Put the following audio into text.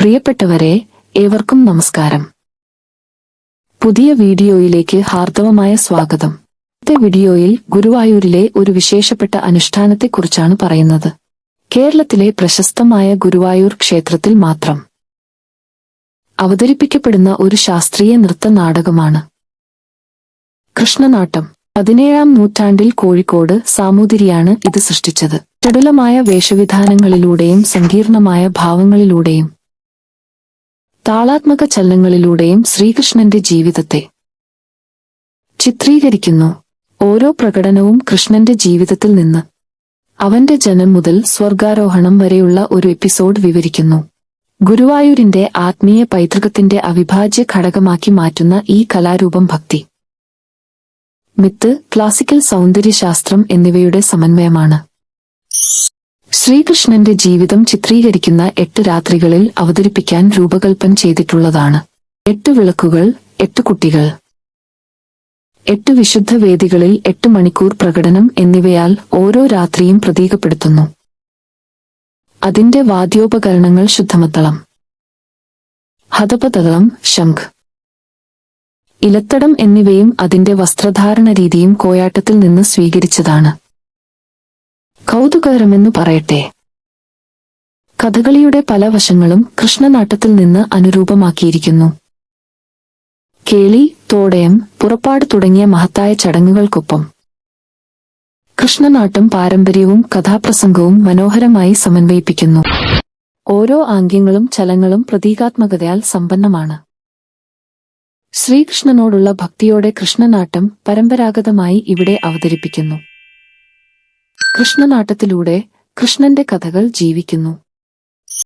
പ്രിയപ്പെട്ടവരെ ഏവർക്കും നമസ്കാരം. പുതിയ വീഡിയോയിലേക്ക് ഹാർദവമായ സ്വാഗതം. ഇന്നത്തെ വീഡിയോയിൽ ഗുരുവായൂരിലെ ഒരു വിശേഷപ്പെട്ട അനുഷ്ഠാനത്തെക്കുറിച്ചാണ് പറയുന്നത്. കേരളത്തിലെ പ്രശസ്തമായ ഗുരുവായൂർ ക്ഷേത്രത്തിൽ മാത്രം അവതരിപ്പിക്കപ്പെടുന്ന ഒരു ശാസ്ത്രീയ നൃത്ത നാടകമാണ് കൃഷ്ണനാട്ടം. പതിനേഴാം നൂറ്റാണ്ടിൽ കോഴിക്കോട് സാമൂതിരിയാണ് ഇത് സൃഷ്ടിച്ചത്. ചടുലമായ വേഷവിധാനങ്ങളിലൂടെയും സങ്കീർണമായ ഭാവങ്ങളിലൂടെയും താളാത്മക ചലനങ്ങളിലൂടെയും ശ്രീകൃഷ്ണന്റെ ജീവിതത്തെ ചിത്രീകരിക്കുന്നു. ഓരോ പ്രകടനവും കൃഷ്ണന്റെ ജീവിതത്തിൽ നിന്ന് അവന്റെ ജനം മുതൽ സ്വർഗാരോഹണം വരെയുള്ള ഒരു എപ്പിസോഡ് വിവരിക്കുന്നു. ഗുരുവായൂരിന്റെ ആത്മീയ പൈതൃകത്തിന്റെ അവിഭാജ്യ ഘടകമാക്കി മാറ്റുന്ന ഈ കലാരൂപം ഭക്തി മിത്ത് ക്ലാസിക്കൽ സൗന്ദര്യശാസ്ത്രം എന്നിവയുടെ സമന്വയമാണ്. ശ്രീകൃഷ്ണന്റെ ജീവിതം ചിത്രീകരിക്കുന്ന എട്ട് രാത്രികളിൽ അവതരിപ്പിക്കാൻ രൂപകൽപ്പന ചെയ്തിട്ടുള്ളതാണ്. എട്ട് വിളക്കുകൾ എട്ട് കുട്ടികൾ. എട്ട് വിശുദ്ധ വേദികളിൽ എട്ട് മണിക്കൂർ പ്രകടനം എന്നിവയാൽ ഓരോ രാത്രിയും പ്രതീകപ്പെടുത്തുന്നു. അതിന്റെ വാദ്യോപകരണങ്ങൾ ശുദ്ധമത്തളം. ഹതപതളം ശംഖ്. ഇലത്തടം എന്നിവയും അതിന്റെ വസ്ത്രധാരണ രീതിയും കോയാട്ടത്തിൽ നിന്ന് സ്വീകരിച്ചതാണ്. കൗതുകകരമെന്നു പറയട്ടെ. കഥകളിയുടെ പല വശങ്ങളും കൃഷ്ണനാട്ടത്തിൽ നിന്ന് അനുരൂപമാക്കിയിരിക്കുന്നു. കേളി തോടയം പുറപ്പാട് തുടങ്ങിയ മഹത്തായ ചടങ്ങുകൾക്കൊപ്പം കൃഷ്ണനാട്ടം പാരമ്പര്യവും കഥാപ്രസംഗവും മനോഹരമായി സമന്വയിപ്പിക്കുന്നു. ഓരോ ആംഗ്യങ്ങളും ചലങ്ങളും പ്രതീകാത്മകതയാൽ സമ്പന്നമാണ്. ശ്രീകൃഷ്ണനോടുള്ള ഭക്തിയോടെ കൃഷ്ണനാട്ടം പരമ്പരാഗതമായി ഇവിടെ അവതരിപ്പിക്കുന്നു. കൃഷ്ണനാട്ടത്തിലൂടെ കൃഷ്ണന്റെ കഥകൾ ജീവിക്കുന്നു.